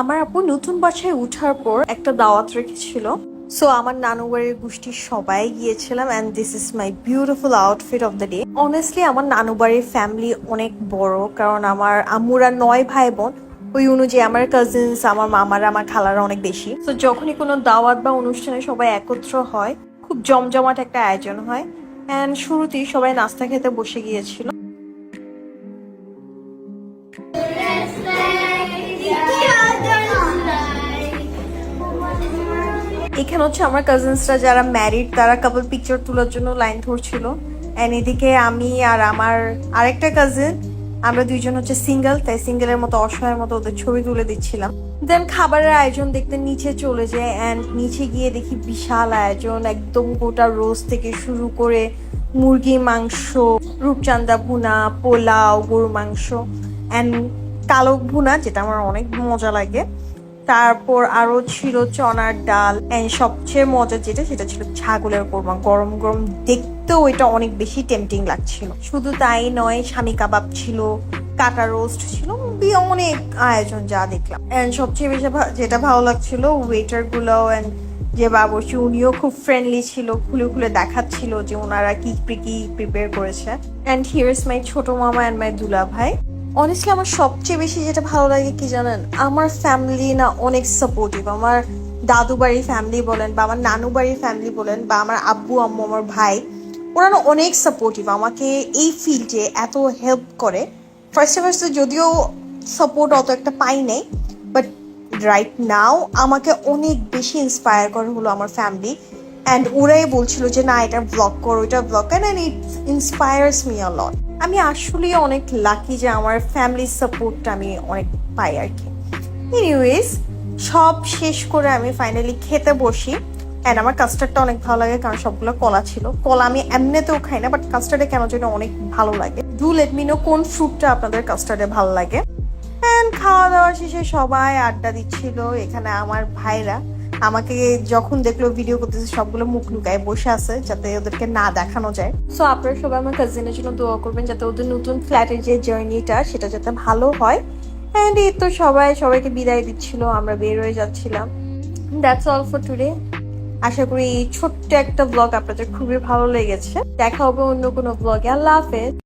আমার আপু নতুন বাসায় উঠার পর একটা দাওয়াত রেখেছিল। সো আমার নানু বাড়ির গোষ্ঠীর সবাই গিয়েছিলাম and this is my beautiful outfit of the day honestly আমার নানু বাড়ির ফ্যামিলি অনেক বড়, কারণ আমার আম্মুরা নয় ভাই বোন ওই অনুযায়ী আমার কাজিনস আমার মামারা, আমার খালারা অনেক বেশি। তো যখনই কোনো দাওয়াত বা অনুষ্ঠানে সবাই একত্র হয়, খুব জমজমাট একটা আয়োজন হয়। অ্যান্ড শুরুতেই সবাই নাস্তা খেতে বসে গিয়েছিল। এখানে হচ্ছে আমার কাজিনসরা যারা ম্যারিড তারা কাপল পিকচার তোলার জন্য লাইন ধরছিল। অ্যান্ড এদিকে আমি আর আমার আরেকটা কাজিন আমরা দুইজন হচ্ছে সিঙ্গেল তাই সিঙ্গেলের মতো অসহায়ের মতো ওদের ছবি তুলে দিচ্ছিলাম। দেন খাবারের আয়োজন দেখতে নিচে চলে যায় অ্যান্ড নিচে গিয়ে দেখি বিশাল আয়োজন, একদম গোটা রোজ থেকে শুরু করে মুরগি মাংস রূপচান্দা ভুনা, পোলাও গরু মাংস অ্যান্ড কালো ভুনা, যেটা আমার অনেক মজা লাগে। তারপর আরও ছিল চনার ডাল এন্ড সবচেয়ে মজা যেটা সেটা ছিল ছাগলের কোরমা। গরম গরম দেখতেও এটা অনেক বেশি টেম্পটিং লাগছিল। শুধু তাই নয় স্বামী কাবাব ছিল, কাটা রোস্ট ছিল অনেক আয়োজন যা দেখলাম। এন্ড সবচেয়ে বেশি যেটা ভালো লাগছিল ওয়েটারগুলো এন্ড যে বাবুর্চি, উনিও খুব ফ্রেন্ডলি ছিল, খুলে খুলে দেখাচ্ছিল যে ওনারা কি কি প্রিপেয়ার করেছে। এন্ড হিয়ার ইজ মাই ছোট মামা এন্ড মাই দুলা ভাই অনেস্টলি আমার সবচেয়ে বেশি যেটা ভালো লাগে কি জানেন? আমার ফ্যামিলি না অনেক সাপোর্টিভ আমার দাদু বাড়ির ফ্যামিলি বলেন বা আমার নানু বাড়ির ফ্যামিলি বলেন বা আমার আব্বু, আম্মু, আমার ভাই, ওরা না অনেক সাপোর্টিভ আমাকে এই ফিল্ডে এত হেল্প করে। ফার্স্টে ফার্স্টে যদিও সাপোর্ট অত একটা পাই নাই বাট রাইট নাও আমাকে অনেক বেশি ইন্সপায়ার করে হলো আমার ফ্যামিলি অ্যান্ড ওরাই বলছিল যে, না, এটা ব্লগ করো, এটা ব্লগ কর। And it inspires me a lot আমি আসলে অনেক লাকি যে আমার ফ্যামিলির সাপোর্টটা আমি অনেক পাই আর কি। এনিওয়েজ সব শেষ করে আমি ফাইনালি খেতে বসি। অ্যান্ড আমার কাস্টার্ডটা অনেক ভালো লাগে, কারণ সবগুলো কলা ছিল। কলা আমি এমনিতেও খাই না বাট কাস্টার্ডে কেন যেন অনেক ভালো লাগে। ডু লেট মি নো কোন ফ্রুটটা আপনাদের কাস্টার্ডে ভালো লাগে। অ্যান্ড খাওয়া দাওয়া শেষে সবাই আড্ডা দিচ্ছিল এখানে আমার ভাইরা। আমাকে যখন দেখল ভিডিও করতেছে, সবগুলো মুখ লুকায় বসে আছে যাতে ওদেরকে না দেখানো যায়। সো আপনারা সবাই আমার কাজিনের জন্য দোয়া করবেন যাতে ওদের নতুন ফ্ল্যাটের যে জার্নিটা সেটা যাতে ভালো হয়। অ্যান্ড এই তো সবাই, সবাইকে বিদায় দিচ্ছিল, আমরা বের হয়ে যাচ্ছিলাম। দ্যাটস অল ফর টুডে আশা করি এই ছোট্ট একটা ব্লগ আপনাদের খুবই ভালো লেগেছে। দেখা হবে অন্য কোনো ব্লগে আল্লাহ হাফেজ।